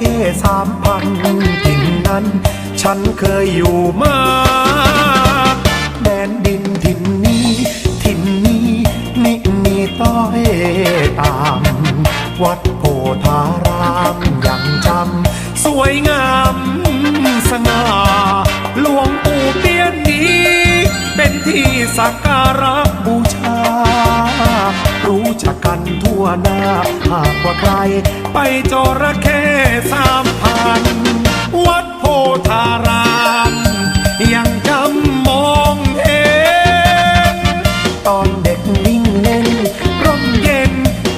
จระเข้สามพันกิ่งนั้น ฉันเคยอยู่มาแดนดินถิ่นนี้ ถิ่นนี้นิมีต้อยตาม วัดโพธารามยังจำสวยงามสง่าหลวงปู่เปี้ยนนี้ เป็นที่สักการะบูชา หากว่าใคร ไปจระเข้สามพัน วัดโพธาราม ยังจำมองเห็น ตอนเด็กวิ่งเล่น ร่มเย็น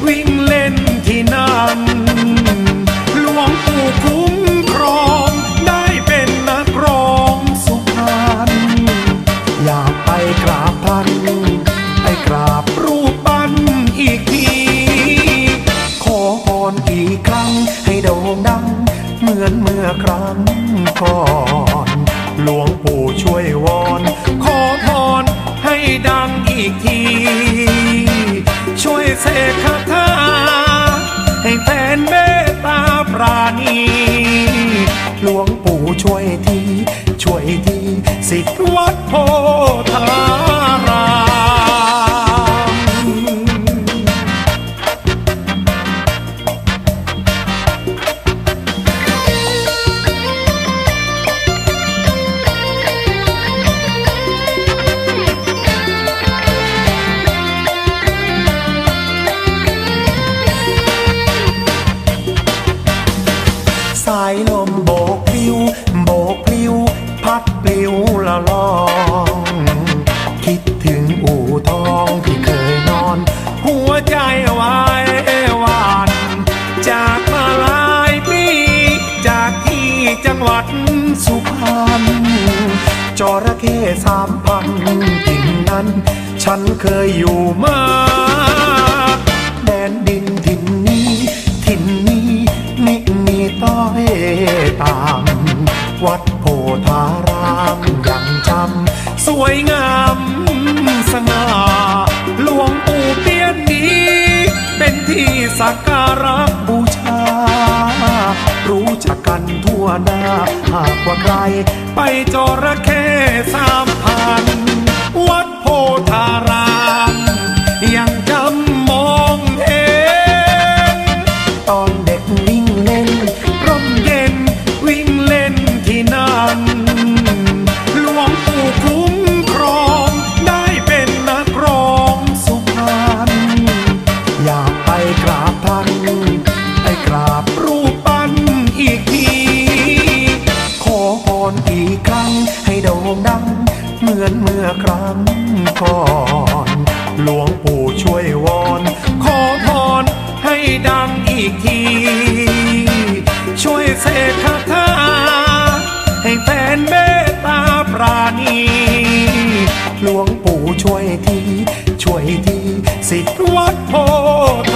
วิ่งเล่นที่นั่น หลวงปู่คุ้มครองได้เป็นนักร้องสุพรรณอยากไปกราบท่านไปกราบรูปปั้นอีก อีกครั้งให้โด่งดัง เหมือนเมื่อครั้งก่อน หลวงปู่ช่วยวอน ขอพรให้ดังอีกที ช่วยเสกคาถาให้แฟนเมตตาปราณีหลวงปู่ช่วยที ช่วยที สิทธิวัดโพธาราม ปลิวละลอง คิดถึงอู่ทองที่เคยนอน หัวใจวายวานจากมาหลายปีจากที่จังหวัดสุพรรณจระเข้สามพันกิ่งนั้น ฉันเคยอยู่มาแดนดินถิ่นนี้ ถิ่นนี้นิมีต้อยตาม วัดโพธาราม วยงามสง่าหลวงปู่เปี้ยนนี้ เป็นที่สักการะบูชา รู้จักกันทั่วหน้า หากว่าใคร ไปจระเข้สามพัน อีกครั้ง ให้โด่งดัง เหมือนเมื่อครั้งก่อน หลวงปู่ช่วยวอน ขอพรให้ดังอีกที ช่วยเสกคาถาให้แฟนเมตตาปราณีหลวงปู่ช่วยที ช่วยที สิทธิ์วัดโพธ